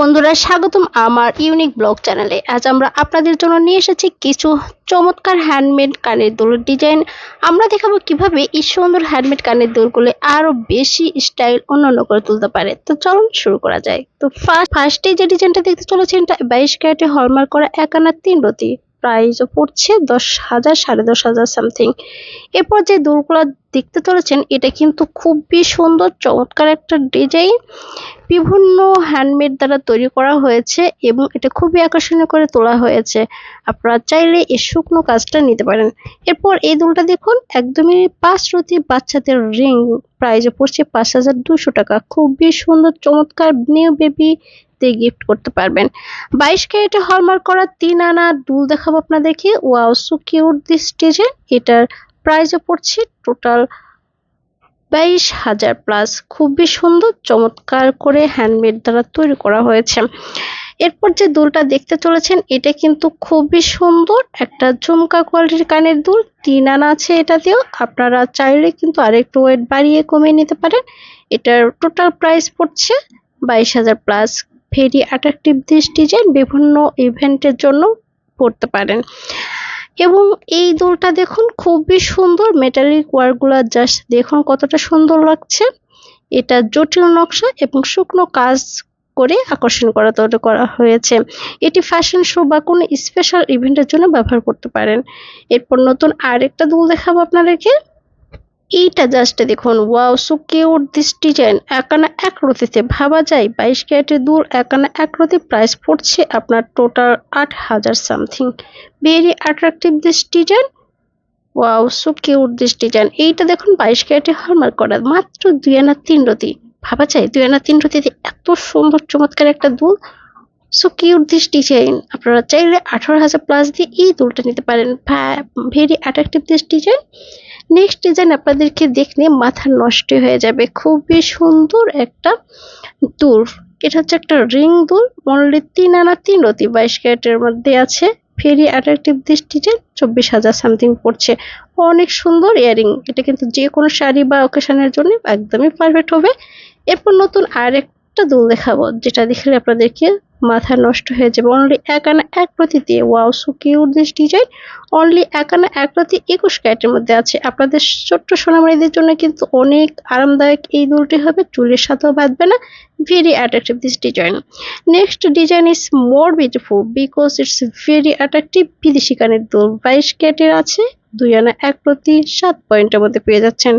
বন্ধুরা, স্বাগতম আমার ইউনিক ব্লগ চ্যানেলে। আজ আমরা আপনাদের জন্য নিয়ে এসেছি কিছু চমৎকার হ্যান্ডমেড কানের দুলের ডিজাইন আমরা দেখাবো কীভাবে এই সুন্দর হ্যান্ডমেড কানের দুলগুলো আরও বেশি স্টাইল অন্যান্য করে তুলতে পারে। তো চলুন শুরু করা যায় তো ফার্স্ট ফার্স্টে যে ডিজাইনটা দেখতে চলেছে এটা বাইশ ক্যারেটে হলমার্ক করা এক আনা তিন রতি। প্রাইসও পড়ছে দশ হাজার, সাড়ে দশ হাজার সামথিং এরপর যে দুলগুলো দেখতে চলেছেন, এটা কিন্তু খুবই সুন্দর, চমৎকার একটা ডিজাইন। বিভিন্ন হ্যান্ডমেড দ্বারা তৈরি করা হয়েছে এবং এটা খুবই আকর্ষণীয় করে তোলা হয়েছে। আপনারা চাইলে এই শুকনো কাজটা নিতে পারেন। এরপর এই দুলটা দেখুন, একদমই পাঁচ রতি বাচ্চাদের রিং। প্রাইজে পড়ছে পাঁচ হাজার দুশো টাকা। খুবই সুন্দর, চমৎকার নিউ বেবি দিয়ে গিফট করতে পারবেন। বাইশ ক্যারেটে হলমার্ক করা তিন আনা দুল দেখাবো আপনাদেরকে। Wow so cute this design এটার প্রাইজে পড়ছে টোটাল বাইশ হাজার প্লাস। খুবই সুন্দর, চমৎকার করে হ্যান্ডমেড দ্বারা তৈরি করা হয়েছে। এরপর যে দুলটা দেখতে চলেছেন, এটা কিন্তু খুবই সুন্দর, একটা ঝুমকা কোয়ালিটির কানের দুল। তিন আনা আছে এটাতেও আপনারা চাইলে কিন্তু আরেকটু ওয়েট বাড়িয়ে কমিয়ে নিতে পারেন। এটার টোটাল প্রাইস পড়ছে বাইশ হাজার plus. Very attractive this design বিভিন্ন ইভেন্টের জন্য পড়তে পারেন। এবং এই দোলটা দেখুন, খুবই সুন্দর মেটালিক ওয়ারগুলো জাস্ট দেখুন কতটা সুন্দর লাগছে। এটা জটিল নকশা এবং শুকনো কাজ করে আকর্ষণ করা তৈরি করা হয়েছে। এটি ফ্যাশন শো বা কোনো স্পেশাল ইভেন্টের জন্য ব্যবহার করতে পারেন। এরপর নতুন আরেকটা দোল দেখাবো আপনাদেরকে। এইটা জাস্ট দেখুন wow so cute this design Ekana এক রতিতে ভাবা যায়, বাইশ ক্যারেটের দূর একানা এক রতি প্রাইস পড়ছে আপনার টোটাল আট হাজার something very attractive this design wow so cute this design এইটা দেখুন, বাইশ ক্যারেটে হলমার্ক করা, মাত্র দুই আনা তিন রতি। ভাবা যায়, দুই আনা তিন রতিতে এত সুন্দর, চমৎকার একটা দুল। সো কিউট দিস ডিজাইন আপনারা চাইলে আঠারো হাজার প্লাস দিয়ে এই দুলটা নিতে পারেন। Very attractive this design next design আপনাদেরকে দেখলে মাথা নষ্ট হয়ে যাবে। খুবই সুন্দর একটা দুল এটা হচ্ছে একটা রিং দুল অনলি তিন আনা তিন রতি বাইশ ক্যারেটের মধ্যে আছে। ভেরি অ্যাট্রাকটিভ ডিজাইন চব্বিশ হাজার সামথিং পড়ছে। অনেক সুন্দর ইয়ারিং এটা কিন্তু যে কোনো শাড়ি বা অকেশনের জন্য একদমই পারফেক্ট হবে। এরপর নতুন আর একটা দুল দেখাবো, যেটা দেখলে আপনাদেরকে মাথা নষ্ট হয়ে যাবে। অনলি এক আনা এক প্রতিতে wow so cute this design only এক আনা এক প্রতি একুশ ক্যারেটের মধ্যে আছে। আপনাদের ছোট্ট সোনামারিদের জন্য কিন্তু অনেক আরামদায়ক এই দুলটি হবে। চুলের সাথেও বাঁধবে না। Very attractive this design next design is more beautiful because it's very attractive বিদেশি কানের দুল। বাইশ ক্যারেটের আছে, দুই আনা এক প্রতি সাত পয়েন্টের মধ্যে পেয়ে যাচ্ছেন।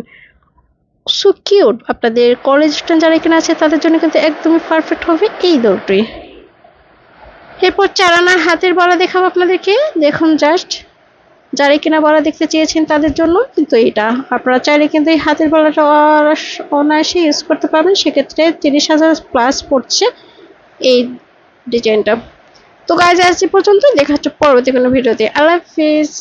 সো কিউট আপনাদের কলেজ স্টুডেন্ট যারা এখানে আছে, তাদের জন্য কিন্তু একদমই পারফেক্ট হবে এই দৌড়টি এরপর চারানা হাতের বলা দেখাবো আপনাদেরকে। দেখুন জাস্ট যারা কিনা বলা দেখতে চেয়েছেন তাদের জন্য, কিন্তু এটা আপনারা চাইলে কিন্তু এই হাতের বলাটা অনায়াসে ইউজ করতে পারবেন। সেক্ষেত্রে তিরিশ হাজার প্লাস পড়ছে এই ডিজাইনটা তো গাছ আজ পর্যন্ত দেখা হচ্ছে পরবর্তী কোনো ভিডিওতে আল্লাহ হাফিজ।